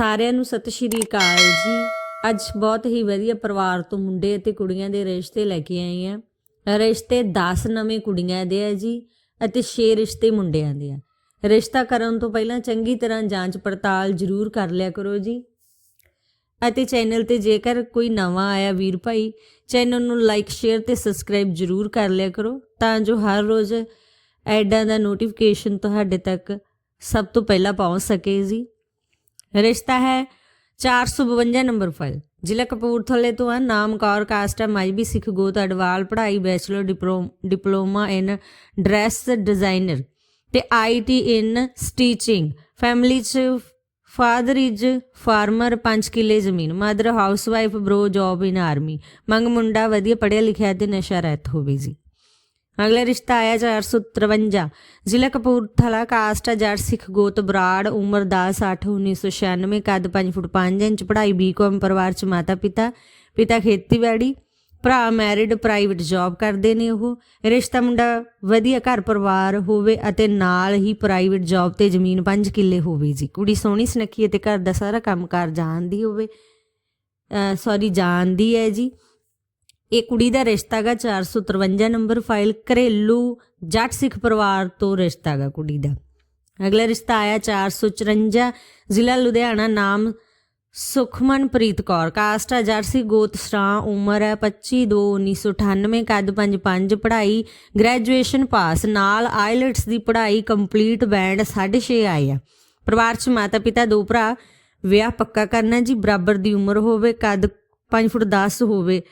ਸਾਰਿਆਂ ਨੂੰ ਸਤਿ ਸ਼੍ਰੀ ਅਕਾਲ ਜੀ। ਅੱਜ ਬਹੁਤ ਹੀ ਵਧੀਆ ਪਰਿਵਾਰ ਤੋਂ ਮੁੰਡੇ ਅਤੇ ਕੁੜੀਆਂ ਦੇ ਰਿਸ਼ਤੇ ਲੈ ਕੇ ਆਏ ਆ ਰਿਸ਼ਤੇ 10 ਨਵੇਂ ਕੁੜੀਆਂ ਦੇ ਆ ਜੀ ਅਤੇ 6 ਰਿਸ਼ਤੇ ਮੁੰਡਿਆਂ ਦੇ ਆ। ਰਿਸ਼ਤਾ ਕਰਨ ਤੋਂ ਪਹਿਲਾਂ ਚੰਗੀ ਤਰ੍ਹਾਂ ਜਾਂਚ ਪੜਤਾਲ ਜ਼ਰੂਰ ਕਰ ਲਿਆ ਕਰੋ ਜੀ। ਅਤੇ ਚੈਨਲ ਤੇ ਜੇਕਰ ਕੋਈ ਨਵਾਂ ਆਇਆ ਵੀਰ ਭਾਈ, ਚੈਨਲ ਨੂੰ ਲਾਈਕ ਸ਼ੇਅਰ ਤੇ ਸਬਸਕ੍ਰਾਈਬ ਜ਼ਰੂਰ ਕਰ ਲਿਆ ਕਰੋ ਤਾਂ ਜੋ ਹਰ ਰੋਜ਼ ਐਡਾਂ ਦਾ ਨੋਟੀਫਿਕੇਸ਼ਨ ਤੁਹਾਡੇ ਤੱਕ ਸਭ ਤੋਂ ਪਹਿਲਾਂ ਪਹੁੰਚ ਸਕੇ ਜੀ। ਰਿਸ਼ਤਾ ਹੈ 452 ਨੰਬਰ ਫਾਈਲ। ਜ਼ਿਲ੍ਹਾ ਕਪੂਰਥਲੇ ਤੋਂ ਹੈ, ਨਾਮ ਕੌਰ, ਕਾਸਟ ਹੈ ਮਾਈਬੀ ਸਿੱਖ ਗੋਤ, ਅਡਵਾਲ, ਪੜ੍ਹਾਈ, bachelor diploma in dress designer ਤੇ ਆਈਟੀ ਇਨ ਸਟੀਚਿੰਗ। ਫੈਮਿਲੀ ਚ ਫਾਦਰ ਇਜ ਫਾਰਮਰ 5 ਕਿੱਲੇ ਜ਼ਮੀਨ, mother housewife, bro job in army. ਮੰਗ ਮੁੰਡਾ ਵਧੀਆ ਪੜ੍ਹਿਆ ਲਿਖਿਆ ਤੇ ਨਸ਼ਾ ਰਹਿਤ ਹੋਵੇ ਜੀ। ਅਗਲਾ ਰਿਸ਼ਤਾ ਆਇਆ 453 ਜ਼ਿਲ੍ਹਾ ਕਪੂਰਥਲਾ ਕਾਸਟ ਹੈ ਜੱਟ ਸਿੱਖ, ਗੋਤ, ਬਰਾੜ, ਉਮਰ 10 8 1996 ਕੱਦ 5 ਫੁੱਟ 5 ਇੰਚ, ਪੜ੍ਹਾਈ ਬੀਕਾਮ ਪਰਿਵਾਰ ਚ ਮਾਤਾ ਪਿਤਾ ਪਿਤਾ ਖੇਤੀਬਾੜੀ, ਭਰਾ ਮੈਰਿਡ, ਪ੍ਰਾਈਵੇਟ ਜੌਬ ਕਰਦੇ ਨੇ ਉਹ। ਰਿਸ਼ਤਾ ਮੁੰਡਾ ਵਧੀਆ ਘਰ ਪਰਿਵਾਰ ਹੋਵੇ ਅਤੇ ਨਾਲ ਹੀ ਪ੍ਰਾਈਵੇਟ ਜੌਬ ਤੇ ਜ਼ਮੀਨ 5 ਕਿੱਲੇ ਹੋਵੇ ਜੀ। ਕੁੜੀ ਸੋਹਣੀ, ਸੁਨੱਖੀ ਅਤੇ ਘਰ ਦਾ ਸਾਰਾ ਕੰਮਕਾਰ ਜਾਣਦੀ ਹੋਵੇ। ਸੌਰੀ ਜਾਣਦੀ ਹੈ ਜੀ। ਇਹ ਕੁੜੀ ਦਾ ਰਿਸ਼ਤਾ ਗਾ 453 ਨੰਬਰ ਫਾਈਲ ਘਰੇਲੂ ਜੱਟ ਸਿੱਖ ਪਰਿਵਾਰ ਤੋਂ ਰਿਸ਼ਤਾ ਗਾ ਕੁੜੀ ਦਾ। ਅਗਲਾ ਰਿਸ਼ਤਾ ਆਇਆ 454 ਜ਼ਿਲ੍ਹਾ ਲੁਧਿਆਣਾ, ਨਾਮ ਸੁਖਮਨਪ੍ਰੀਤ ਕੌਰ। ਕਾਸਟ ਹੈ ਜਰਸੀ ਗੋਤ ਸਰਾਂ, ਉਮਰ ਹੈ 25 2 1998 ਕੱਦ 55 ਪੜ੍ਹਾਈ, ਗ੍ਰੈਜੂਏਸ਼ਨ ਪਾਸ, ਨਾਲ ਆਈਲਟਸ ਦੀ ਪੜ੍ਹਾਈ ਕੰਪਲੀਟ, ਬੈਂਡ 6.5 ਆਏ ਆ। ਪਰਿਵਾਰ ਚ ਮਾਤਾ ਪਿਤਾ ਦੋ ਭਰਾ, ਵਿਆਹ ਪੱਕਾ ਕਰਨਾ ਜੀ, ਬਰਾਬਰ ਦੀ ਉਮਰ ਹੋਵੇ, ਕਦ 5 ਫੁੱਟ 10 ਹੋਵੇ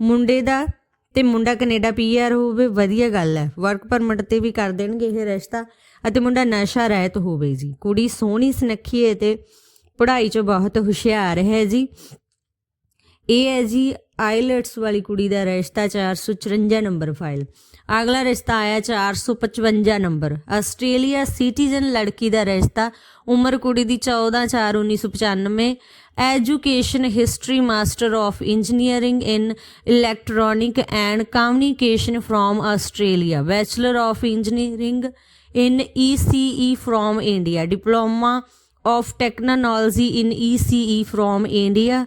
ਮੁੰਡੇ ਦਾ ਤੇ ਮੁੰਡਾ ਕੈਨੇਡਾ ਪੀਆਰ ਹੋਵੇ, ਵਧੀਆ ਗੱਲ ਹੈ। ਵਰਕ ਪਰਮਿਟ ਤੇ ਵੀ ਕਰ ਦੇਣਗੇ ਇਹ ਰਿਸ਼ਤਾ ਅਤੇ ਮੁੰਡਾ ਨਸ਼ਾ ਰਹਿਤ ਹੋਵੇ ਜੀ। ਕੁੜੀ ਸੋਹਣੀ, ਸੁਨੱਖੀ ਹੈ ਤੇ ਪੜ੍ਹਾਈ 'ਚ ਬਹੁਤ ਹੁਸ਼ਿਆਰ ਹੈ ਜੀ। ਇਹ ਹੈ ਜੀ ਆਈਲਟਸ ਵਾਲੀ ਕੁੜੀ ਦਾ ਰਿਸ਼ਤਾ 454 ਨੰਬਰ ਫਾਈਲ। ਅਗਲਾ ਰਿਸ਼ਤਾ ਆਇਆ 455 ਨੰਬਰ। ਆਸਟ੍ਰੇਲੀਆ ਸਿਟੀਜ਼ਨ ਲੜਕੀ ਦਾ ਰਿਸ਼ਤਾ। ਉਮਰ ਕੁੜੀ ਦੀ 14 4 1995 education history master of engineering in electronic and communication from Australia bachelor of engineering in ECE from India diploma of technology in ECE from India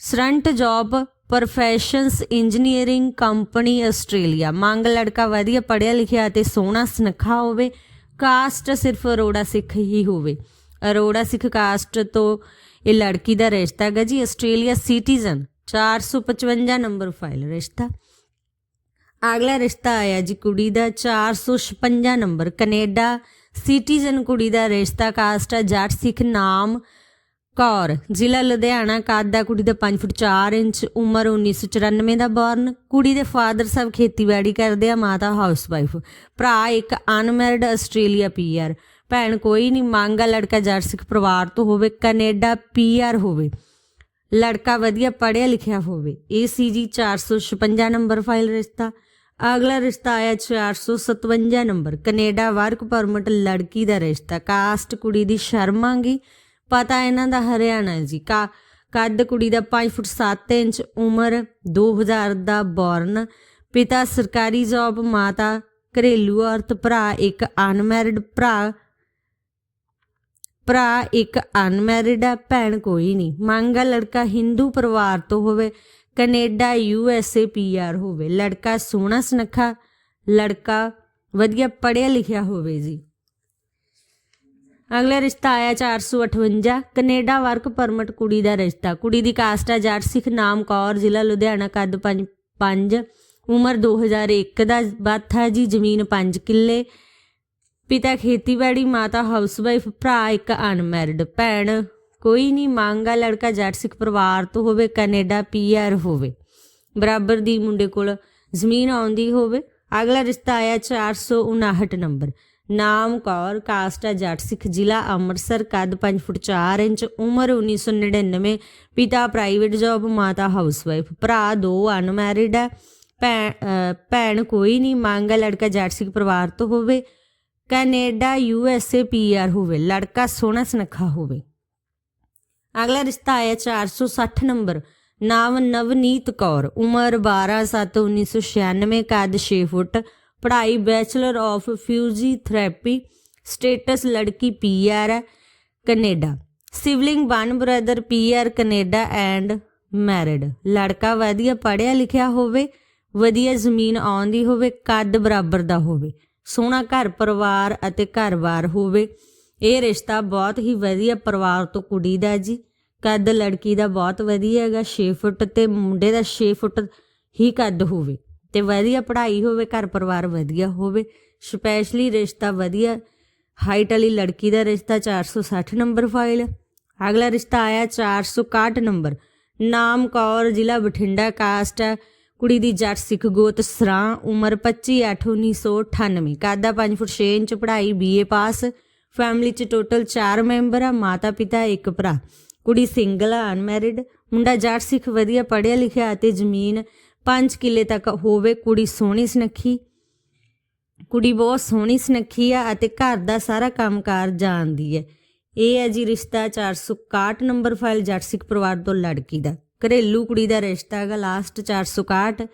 current job professions engineering company Australia ਮੰਗ ਲੜਕਾ ਵਧੀਆ ਪੜਿਆ ਲਿਖਿਆ ਤੇ ਸੋਹਣਾ ਸੁਨੱਖਾ ਹੋਵੇ caste ਸਿਰਫ ਅਰੋੜਾ ਸਿੱਖ ਹੀ ਹੋਵੇ ਅਰੋੜਾ ਸਿੱਖ ਕਾਸਟ ਤੋਂ ਇਹ ਲੜਕੀ ਦਾ ਰਿਸ਼ਤਾ ਹੈਗਾ ਜੀ, ਆਸਟ੍ਰੇਲੀਆ ਸਿਟੀਜ਼ਨ। 455 ਨੰਬਰ ਫਾਈਲ, ਰਿਸ਼ਤਾ। ਅਗਲਾ ਰਿਸ਼ਤਾ ਆਇਆ ਜੀ, ਕੁੜੀ ਦਾ 456 ਨੰਬਰ। ਕੈਨੇਡਾ ਸਿਟੀਜ਼ਨ ਕੁੜੀ ਦਾ ਰਿਸ਼ਤਾ, ਕਾਸਟ ਆ ਜੱਟ ਸਿੱਖ ਨਾਮ ਕੌਰ। ਜ਼ਿਲ੍ਹਾ ਲੁਧਿਆਣਾ, ਕੱਦ ਦਾ ਕੁੜੀ ਦਾ 5 ਫੁੱਟ 4 ਇੰਚ, ਉਮਰ 1994 ਦਾ ਬੌਰਨ। ਕੁੜੀ ਦੇ ਫਾਦਰ ਸਾਹਿਬ ਖੇਤੀਬਾੜੀ ਕਰਦੇ ਆ, ਮਾਤਾ ਹਾਊਸਵਾਈਫ। ਭਰਾ ਇੱਕ ਅਨਮੈਰਿਡ ਆਸਟ੍ਰੇਲੀਆ ਪੀਆਰ। ਭੈਣ ਕੋਈ ਨਹੀਂ ਮੰਗਾ ਲੜਕਾ ਜੱਟ ਪਰਿਵਾਰ ਤੋਂ ਹੋਵੇ, ਕੈਨੇਡਾ ਪੀਆਰ ਹੋਵੇ, ਲੜਕਾ ਵਧੀਆ ਪੜ੍ਹਿਆ ਲਿਖਿਆ ਹੋਵੇ ਇਹ ਸੀ ਜੀ 456 ਨੰਬਰ ਫਾਈਲ ਰਿਸ਼ਤਾ, ਅਗਲਾ ਰਿਸ਼ਤਾ ਆਇਆ 457 ਨੰਬਰ, ਕੈਨੇਡਾ ਵਰਕ ਪਰਮਿਟ ਲੜਕੀ ਦਾ ਰਿਸ਼ਤਾ, ਕਾਸਟ ਕੁੜੀ ਦੀ ਸ਼ਰਮਾਂਗੀ, ਪਤਾ ਇਹਨਾਂ ਦਾ ਹਰਿਆਣਾ ਜੀ, ਕਾ, ਕੱਦ ਕੁੜੀ ਦਾ 5 ਫੁੱਟ 7 ਇੰਚ ਉਮਰ 2000 ਦਾ ਬੌਰਨ, ਪਿਤਾ ਸਰਕਾਰੀ ਜੌਬ, ਮਾਤਾ ਘਰੇਲੂ ਔਰਤ, ਭਰਾ ਇੱਕ ਅਨਮੈਰਿਡ ਭਰਾ ਭਰਾ ਇੱਕ ਅਨਮੈਰਿਡ ਹੈ, ਭੈਣ ਕੋਈ ਨਹੀਂ। ਮੰਗਾ ਲੜਕਾ ਹਿੰਦੂ ਪਰਿਵਾਰ ਤੋਂ ਹੋਵੇ, Canada, U S A, P R ਹੋਵੇ। ਲੜਕਾ ਸੋਹਣਾ ਸੁਨੱਖਾ, ਲੜਕਾ ਵਧੀਆ ਪੜ੍ਹਿਆ ਲਿਖਿਆ ਹੋਵੇ ਜੀ। ਅਗਲਾ ਰਿਸ਼ਤਾ ਆਇਆ 458 ਕੈਨੇਡਾ ਵਰਕ ਪਰਮਿਟ ਕੁੜੀ ਦਾ ਰਿਸ਼ਤਾ। ਕੁੜੀ ਦੀ ਕਾਸਟ ਹੈ ਜੱਟ ਸਿੱਖ ਨਾਮ ਕੌਰ, ਜ਼ਿਲ੍ਹਾ ਲੁਧਿਆਣਾ, ਕੱਦ 5 ਉਮਰ 2001 ਦਾ ਬਾਥਾ ਹੈ ਜੀ, ਜ਼ਮੀਨ 5 ਕਿੱਲੇ। ਪਿਤਾ ਖੇਤੀਬਾੜੀ, ਮਾਤਾ ਹਾਊਸਵਾਈਫ ਭਰਾ ਇੱਕ ਅਨਮੈਰਿਡ ਭੈਣ। ਕੋਈ ਨਹੀਂ, ਮੰਗਾ ਲੜਕਾ ਜੱਟ ਸਿੱਖ ਪਰਿਵਾਰ ਤੋਂ ਹੋਵੇ, ਕੈਨੇਡਾ ਪੀਆਰ ਹੋਵੇ। ਬਰਾਬਰ ਦੀ ਮੁੰਡੇ ਕੋਲ ਜ਼ਮੀਨ ਆਉਂਦੀ ਹੋਵੇ। ਅਗਲਾ ਰਿਸ਼ਤਾ ਆਇਆ 459 ਨੰਬਰ। ਨਾਮ ਕੌਰ ਕਾਸਟ ਹੈ ਜੱਟ ਸਿੱਖ, ਜ਼ਿਲ੍ਹਾ ਅੰਮ੍ਰਿਤਸਰ, ਕੱਦ 5 ਫੁੱਟ 4 ਇੰਚ, ਉਮਰ 1999 ਪਿਤਾ ਪ੍ਰਾਈਵੇਟ ਜੌਬ ਮਾਤਾ ਹਾਊਸਵਾਈਫ ਭਰਾ ਦੋ ਅਨਮੈਰਿਡ ਹੈ ਭੈਣ ਕੋਈ ਨਹੀਂ, ਮੰਗਾ ਲੜਕਾ ਜੱਟ ਸਿੱਖ ਪਰਿਵਾਰ ਤੋਂ ਹੋਵੇ। Canada, U S A PR ਹੋਵੇ, ਲੜਕਾ ਸੋਹਣਾ ਸੁਨੱਖਾ ਹੋਵੇ। ਅਗਲਾ ਰਿਸ਼ਤਾ ਆਇਆ 460 ਨੰਬਰ, ਨਾਮ ਨਵਨੀਤ ਕੌਰ, ਉਮਰ 12 7 1996 ਕੱਦ 6 ਫੁੱਟ, ਪੜ੍ਹਾਈ ਬੈਚਲਰ ਆਫ ਫਿਜ਼ੀਓਥੈਰੇਪੀ ਸਟੇਟਸ ਲੜਕੀ ਪੀਆਰ ਹੈ, Canada. Siblings one brother PR Canada and married. ਲੜਕਾ ਵਧੀਆ ਪੜ੍ਹਿਆ ਲਿਖਿਆ ਹੋਵੇ, ਵਧੀਆ ਜ਼ਮੀਨ ਆਉਂਦੀ ਹੋਵੇ, ਕੱਦ ਬਰਾਬਰ ਦਾ ਹੋਵੇ। ਸੋਹਣਾ ਘਰ ਪਰਿਵਾਰ ਅਤੇ ਘਰ-ਬਾਰ ਹੋਵੇ। ਇਹ ਰਿਸ਼ਤਾ ਬਹੁਤ ਹੀ ਵਧੀਆ ਪਰਿਵਾਰ ਤੋਂ ਕੁੜੀ ਦਾ ਜੀ। ਕੱਦ ਲੜਕੀ ਦਾ ਬਹੁਤ ਵਧੀਆ ਹੈਗਾ 6 ਫੁੱਟ ਤੇ ਮੁੰਡੇ ਦਾ 6 ਫੁੱਟ ਹੀ ਕੱਦ ਹੋਵੇ। ਤੇ ਵਧੀਆ ਪੜ੍ਹਾਈ ਹੋਵੇ, ਘਰ ਪਰਿਵਾਰ ਵਧੀਆ ਹੋਵੇ। ਸਪੈਸ਼ਲੀ ਰਿਸ਼ਤਾ ਵਧੀਆ, ਹਾਈਟ ਵਾਲੀ ਲੜਕੀ ਦਾ ਰਿਸ਼ਤਾ 460 ਨੰਬਰ ਫਾਈਲ। ਅਗਲਾ ਰਿਸ਼ਤਾ ਆਇਆ 461 ਨੰਬਰ। ਨਾਮ ਕੌਰ ਜ਼ਿਲ੍ਹਾ ਬਠਿੰਡਾ ਕਾਸਟ ਹੈ। ਕੁੜੀ ਦੀ ਜੱਟ ਸਿੱਖ ਗੋਤ ਸਰਾਂ, ਉਮਰ 25 8 1998 ਕਾਦਾ 5 ਫੁੱਟ 6 ਇੰਚ ਪੜ੍ਹਾਈ ਬੀਏ ਪਾਸ ਫੈਮਿਲੀ ਚ ਟੋਟਲ 4 ਮੈਂਬਰ ਆ, ਮਾਤਾ ਪਿਤਾ ਇੱਕ ਭਰਾ। ਕੁੜੀ ਸਿੰਗਲ ਆ ਅਨਮੈਰਿਡ ਮੁੰਡਾ ਜੱਟ ਸਿੱਖ ਵਧੀਆ ਪੜ੍ਹਿਆ ਲਿਖਿਆ ਅਤੇ ਜ਼ਮੀਨ 5 ਕਿੱਲੇ ਤੱਕ ਹੋਵੇ, ਕੁੜੀ ਸੋਹਣੀ ਸੁਨੱਖੀ। ਕੁੜੀ ਬਹੁਤ ਸੋਹਣੀ ਸੁਨੱਖੀ ਆ ਅਤੇ ਘਰ ਦਾ ਸਾਰਾ ਕੰਮਕਾਰ ਜਾਣਦੀ ਹੈ। ਇਹ ਹੈ ਜੀ ਰਿਸ਼ਤਾ 461 ਨੰਬਰ ਫਾਈਲ ਜੱਟ ਸਿੱਖ ਪਰਿਵਾਰ ਤੋਂ ਲੜਕੀ ਦਾ। ਘਰੇਲੂ ਕੁੜੀ ਦਾ ਰਿਸ਼ਤਾ ਹੈਗਾ ਲਾਸਟ 461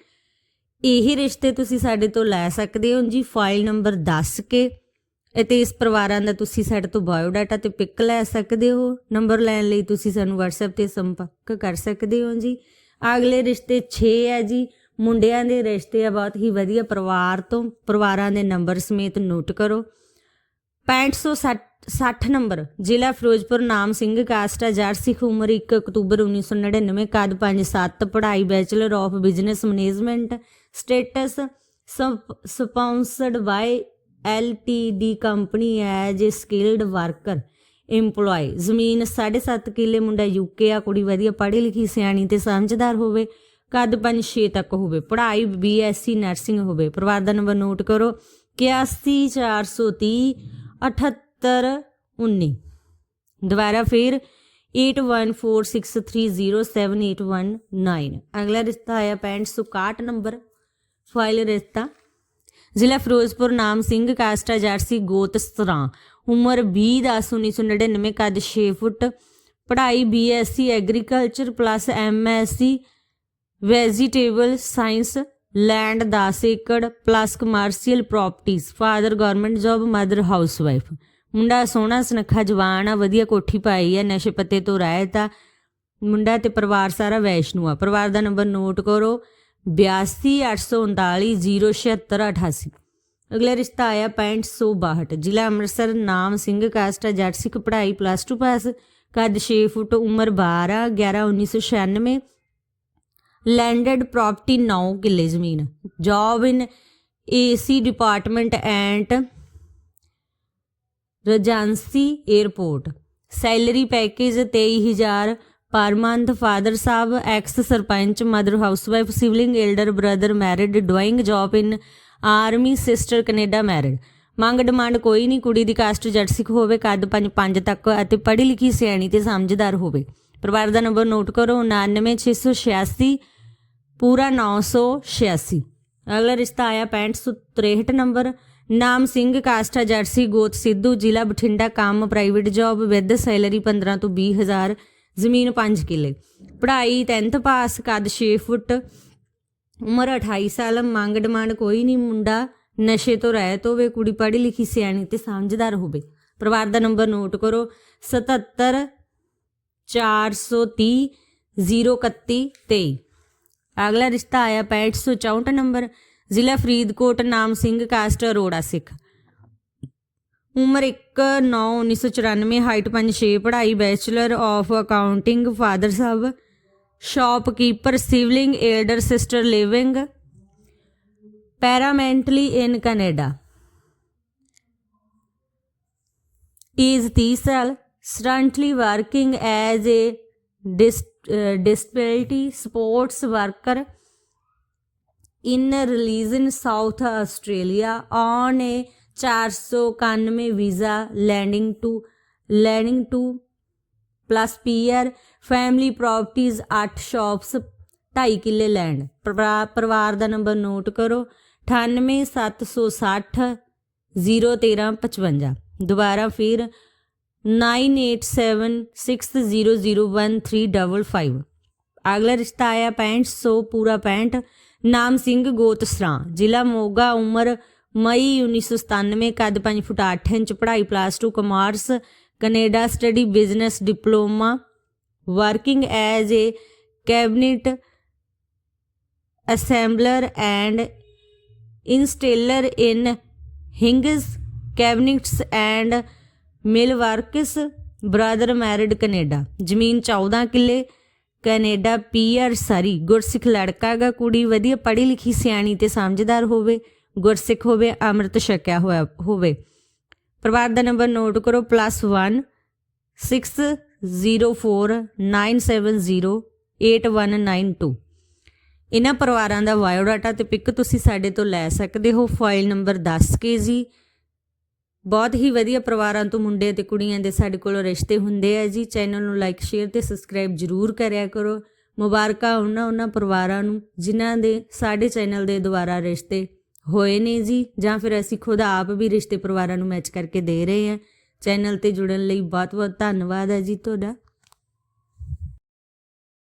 ਇਹੀ ਰਿਸ਼ਤੇ ਤੁਸੀਂ ਸਾਡੇ ਤੋਂ ਲੈ ਸਕਦੇ ਹੋ ਜੀ ਫਾਈਲ ਨੰਬਰ ਦੱਸ ਕੇ। ਅਤੇ ਇਸ ਪਰਿਵਾਰਾਂ ਦਾ ਤੁਸੀਂ ਸਾਡੇ ਤੋਂ ਬਾਇਓਡਾਟਾ ਤੇ ਪਿਕ ਲੈ ਸਕਦੇ ਹੋ। ਨੰਬਰ ਲੈਣ ਲਈ ਤੁਸੀਂ ਸਾਨੂੰ WhatsApp ਤੇ ਸੰਪਰਕ ਕਰ ਸਕਦੇ ਹੋ ਜੀ। ਅਗਲੇ ਰਿਸ਼ਤੇ 6 ਹੈ ਜੀ। ਮੁੰਡਿਆਂ ਦੇ ਰਿਸ਼ਤੇ ਆ ਬਹੁਤ ਹੀ ਵਧੀਆ ਪਰਿਵਾਰ ਤੋਂ। ਪਰਿਵਾਰਾਂ ਦੇ ਨੰਬਰ ਸਮੇਤ ਨੋਟ ਕਰੋ। 6560 ਨੰਬਰ, ਜ਼ਿਲ੍ਹਾ ਫਿਰੋਜ਼ਪੁਰ, ਨਾਮ ਸਿੰਘ, ਕਾਸਟ ਜੱਟ ਸਿੱਖ ਉਮਰ 1 ਅਕਤੂਬਰ 1999 ਕਦ 5-7 ਪੜ੍ਹਾਈ, bachelor of business management, status sponsored by LTD company as a skilled worker EMPLOYE ਜ਼ਮੀਨ 7.5 ਕਿੱਲੇ, ਮੁੰਡਾ ਯੂਕੇ ਆ, ਕੁੜੀ ਵਧੀਆ ਪੜ੍ਹੀ ਲਿਖੀ, ਸਿਆਣੀ ਤੇ ਸਮਝਦਾਰ ਹੋਵੇ, ਕਦ 5-6 ਤੱਕ ਹੋਵੇ, ਪੜ੍ਹਾਈ, ਬੀਐਸਸੀ, ਨਰਸਿੰਗ ਹੋਵੇ, ਪਰਿਵਾਰ ਦਾ ਨੰਬਰ ਨੋਟ ਕਰੋ 81430 7819 ਦੁਬਾਰਾ ਫਿਰ 8146307819 ਅਗਲਾ ਰਿਸ਼ਤਾ ਆਇਆ 6561 ਨੰਬਰ। ਫਾਈਲ ਰਿਸ਼ਤਾ। ਜ਼ਿਲ੍ਹਾ ਫਿਰੋਜ਼ਪੁਰ ਨਾਮ ਸਿੰਘ, ਕਾਸਟਾ ਜਰਸੀ, ਗੋਤ ਸਰਾਂ। ਉਮਰ 20 10 1999 ਕੱਦ 6 ਫੁੱਟ। ਪੜ੍ਹਾਈ BSc agriculture plus MSc vegetable science land 10 ਏਕੜ plus commercial ਪ੍ਰਾਪਰਟੀਆਂ father government job mother housewife ਮੁੰਡਾ ਸੋਹਣਾ, ਸੁਨੱਖਾ ਜਵਾਨ ਆ, ਵਧੀਆ ਕੋਠੀ ਪਾਈ ਆ, ਨਸ਼ੇ ਪੱਤੇ ਤੋਂ ਰਹਿਤ ਆ। ਮੁੰਡਾ ਤੇ ਪਰਿਵਾਰ ਸਾਰਾ ਵੈਸ਼ਨੂ ਆ। ਪਰਿਵਾਰ ਦਾ ਨੰਬਰ ਨੋਟ ਕਰੋ। 8283907688 ਅਗਲਾ ਰਿਸ਼ਤਾ ਆਇਆ 6562 ਜ਼ਿਲ੍ਹਾ ਅੰਮ੍ਰਿਤਸਰ, ਨਾਮ ਸਿੰਘ ਕਾਸਟ ਜੱਟ ਸਿੱਖ ਪੜ੍ਹਾਈ ਪਲੱਸ 2 ਪਾਸ। ਕੱਦ 6 ਫੁੱਟ, ਉਮਰ 12 11 1996 ਲੈਂਡਡ ਪ੍ਰਾਪਰਟੀ 9 ਕਿੱਲੇ ਜ਼ਮੀਨ। Job in AC department and Rajasansi airport salary package 23000 per month father Sahib, ex sarpanch, mother housewife, siblings elder brother married doing job in army, sister Canada married. ਮੰਗ demand ਕੋਈ ਨਹੀਂ, ਕੁੜੀ ਦੀ caste ਜੱਟ ਸਿੱਖ ਹੋਵੇ, ਕੱਦ 5 5 ਤੱਕ ਅਤੇ ਪੜ੍ਹੀ ਲਿਖੀ ਸਿਆਣੀ ਤੇ ਸਮਝਦਾਰ ਹੋਵੇ। ਪਰਿਵਾਰ ਦਾ ਨੰਬਰ ਨੋਟ ਕਰੋ 99686 ਪੂਰਾ 986 ਅਗਲਾ ਰਿਸ਼ਤਾ ਆਇਆ 6563 ਨੰਬਰ। ਨਾਮ ਸਿੰਘ, ਕਾਸਟਾ ਜਰਸੀ ਗੋਤ ਸਿੱਧੂ, ਜ਼ਿਲ੍ਹਾ ਬਠਿੰਡਾ, ਕੰਮ, ਪ੍ਰਾਈਵੇਟ ਜੌਬ ਵਿਦ ਸੈਲਰੀ 15 ਤੋਂ 20 ਜ਼ਮੀਨ 5 ਕਿੱਲੇ। ਪੜ੍ਹਾਈ 10th ਪਾਸ, ਕੱਦ 6 ਫੁੱਟ, ਉਮਰ 28 ਸਾਲ, ਮੰਗ ਡਿਮਾਂਡ ਕੋਈ ਨਹੀਂ, ਮੁੰਡਾ ਨਸ਼ੇ ਤੋਂ ਰਹਿਤ ਹੋਵੇ, ਕੁੜੀ ਪੜ੍ਹੀ ਲਿਖੀ ਸਿਆਣੀ ਤੇ ਸਮਝਦਾਰ ਹੋਵੇ। ਪਰਿਵਾਰ ਦਾ ਨੰਬਰ ਨੋਟ ਕਰੋ 77 430 031 23 ਅਗਲਾ ਰਿਸ਼ਤਾ ਆਇਆ 6564 ਨੰਬਰ ਜ਼ਿਲ੍ਹਾ ਫਰੀਦਕੋਟ, ਨਾਮ ਸਿੰਘ, ਕਾਸਟ, ਅਰੋੜਾ, ਸਿੱਖ। ਉਮਰ 1 9 1994 ਹਾਈਟ 5 6 ਪੜ੍ਹਾਈ bachelor of accounting, father Sahib shopkeeper, siblings, elder, sister living, permanently in Canada. is 30 ਸਾਲ currently working as a dis- support worker in region South Australia on a 491 visa landing to landing to plus PR family ਪ੍ਰਾਪਰਟੀਆਂ 8 shops 2.5 ਕਿੱਲੇ land ਪਰਿਵਾਰ ਦਾ number note ਕਰੋ 9876601355 ਦੁਬਾਰਾ ਫਿਰ 9876001355 ਅਗਲਾ ਰਿਸ਼ਤਾ ਆਇਆ 6500 ਪੂਰਾ 65 ਨਾਮ ਸਿੰਘ ਗੋਤਸਰਾਂ ਜ਼ਿਲ੍ਹਾ ਮੋਗਾ, ਉਮਰ ਮਈ 1997 ਕੱਦ 5 ਫੁੱਟ 8 ਇੰਚ, ਪੜ੍ਹਾਈ plus 2 commerce Canada study business diploma working as a cabinet assembler and installer in hinges cabinets and mill works brother married Canada ਜ਼ਮੀਨ 14 ਕਿੱਲੇ ਕੈਨੇਡਾ ਪੀਆਰ ਸਾਰੀ ਗੁਰਸਿੱਖ ਲੜਕਾ ਗਾ ਕੁੜੀ ਵਧੀਆ ਪੜ੍ਹੀ ਲਿਖੀ ਸਿਆਣੀ ਤੇ ਸਮਝਦਾਰ ਹੋਵੇ, ਗੁਰਸਿੱਖ ਹੋਵੇ, ਅੰਮ੍ਰਿਤ ਛਕਿਆ ਹੋਇਆ ਹੋਵੇ। ਪਰਿਵਾਰ ਦਾ ਨੰਬਰ ਨੋਟ ਕਰੋ +1 6049708192 ਇਹਨਾਂ ਪਰਿਵਾਰਾਂ ਦਾ ਬਾਇਓਡਾਟਾ ਤੇ ਪਿਕ ਤੁਸੀਂ ਸਾਡੇ ਤੋਂ ਲੈ ਸਕਦੇ ਹੋ। ਫਾਈਲ ਨੰਬਰ 10 ਕੇ ਜੀ। ਬਹੁਤ ਹੀ ਵਧੀਆ ਪਰਿਵਾਰਾਂ ਤੋਂ ਮੁੰਡੇ ਤੇ ਕੁੜੀਆਂ ਦੇ ਸਾਡੇ ਕੋਲੋਂ ਰਿਸ਼ਤੇ ਹੁੰਦੇ ਆ ਜੀ। ਚੈਨਲ ਨੂੰ ਲਾਈਕ ਸ਼ੇਅਰ ਤੇ ਸਬਸਕ੍ਰਾਈਬ ਜਰੂਰ ਕਰਿਆ ਕਰੋ। ਮੁਬਾਰਕਾਂ ਉਹਨਾਂ ਉਹਨਾਂ ਪਰਿਵਾਰਾਂ ਨੂੰ ਜਿਨ੍ਹਾਂ ਦੇ ਸਾਡੇ ਚੈਨਲ ਦੇ ਦੁਆਰਾ ਰਿਸ਼ਤੇ ਹੋਏ ਨੇ ਜੀ। ਜਾਂ ਫਿਰ ਅਸੀਂ ਖੁਦ ਆਪ ਵੀ ਰਿਸ਼ਤੇ ਪਰਿਵਾਰਾਂ ਨੂੰ ਮੈਚ ਕਰਕੇ ਦੇ ਰਹੇ ਹਾਂ ਚੈਨਲ ਤੇ ਜੁੜਨ ਲਈ ਬਹੁਤ ਬਹੁਤ ਧੰਨਵਾਦ ਹੈ ਜੀ ਤੁਹਾਡਾ।